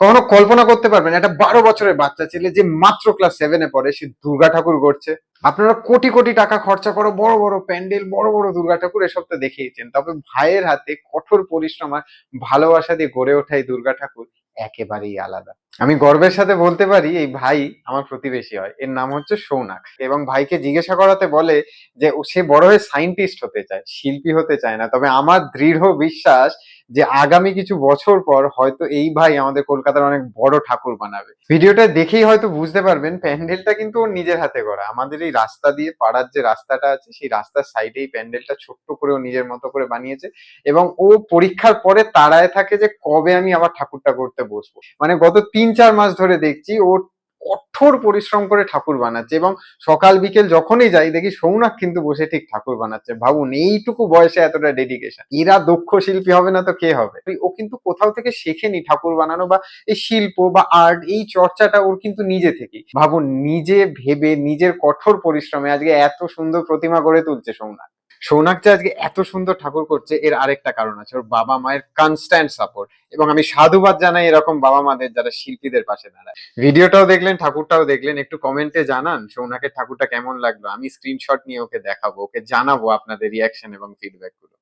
কখনো কল্পনা করতে পারবেন একটা বারো বছরের বাচ্চা ছেলে যে মাত্র ক্লাস সেভেনে পড়ে, সে দুর্গা ঠাকুর করছে। আপনারা কোটি কোটি টাকা খরচা করো বড় বড় প্যান্ডেল, বড় বড় দুর্গা ঠাকুর এসব তো দেখেইছেন তবে ভাইয়ের হাতে কঠোর পরিশ্রম আর ভালোবাসা দিয়ে গড়ে ওঠা এই দুর্গা ঠাকুর একেবারেই আলাদা। আমি গর্বের সাথে বলতে পারি, এই ভাই আমার প্রতিবেশী হয়। এর নাম হচ্ছে সৌনাক। এবং ভাইকে জিজ্ঞাসা করাতে বলে যে সে বড় হয়ে সাইন্টিস্ট হতে চায়, শিল্পী হতে চায় না। তবে আমার দৃঢ় বিশ্বাস যে, আগামী কিছু বছর পর হয়তো এই ভাই আমাদের কলকাতার অনেক বড় ঠাকুর বানাবে। ভিডিওটা দেখেই হয়তো বুঝতে পারবেন, প্যান্ডেলটা কিন্তু ওর নিজের হাতে করা আমাদের এই রাস্তা দিয়ে, পাড়ার যে রাস্তাটা আছে, সেই রাস্তার সাইডে এই প্যান্ডেলটা ছোট্ট করে ও নিজের মতো করে বানিয়েছে। এবং ও পরীক্ষার পরে তাড়ায় থাকে যে, কবে আমি আবার ঠাকুরটা করতে বসবো। মানে গত তিন চার মাস ধরে দেখছি ও কঠোর পরিশ্রম করে ঠাকুর বানাচ্ছে এবং সকাল, বিকেল যখনই যাই দেখি সৌনাক কিন্তু বসে ঠিক ঠাকুর বানাচ্ছে। ভাবুন, এইটুকু বয়সে এতটা ডেডিকেশন এরা দক্ষ শিল্পী হবে না তো কে হবে? ও কিন্তু কোথাও থেকে শেখেনি ঠাকুর বানানো বা এই শিল্প বা আর্ট এই চর্চাটা ওর কিন্তু নিজে থেকেই। ভাবুন, নিজে ভেবে, নিজের কঠোর পরিশ্রমে আজকে এত সুন্দর প্রতিমা গড়ে তুলছে সৌনাক। সৌনাক যে আজকে এত সুন্দর ঠাকুর করছে, এর আরেকটা কারণ আছে। ওর বাবা মায়ের কনস্ট্যান্ট সাপোর্ট এবং আমি সাধুবাদ জানাই এরকম বাবা মাদের যারা শিল্পীদের পাশে দাঁড়ায়। ভিডিওটাও দেখলেন, ঠাকুরটাও দেখলেন, একটু কমেন্টে জানান সৌনাকের ঠাকুরটা কেমন লাগল। আমি স্ক্রিনশট নিয়ে ওকে দেখাবো, ওকে জানাব আপনাদের রিয়াকশন এবং ফিডব্যাকগুলো।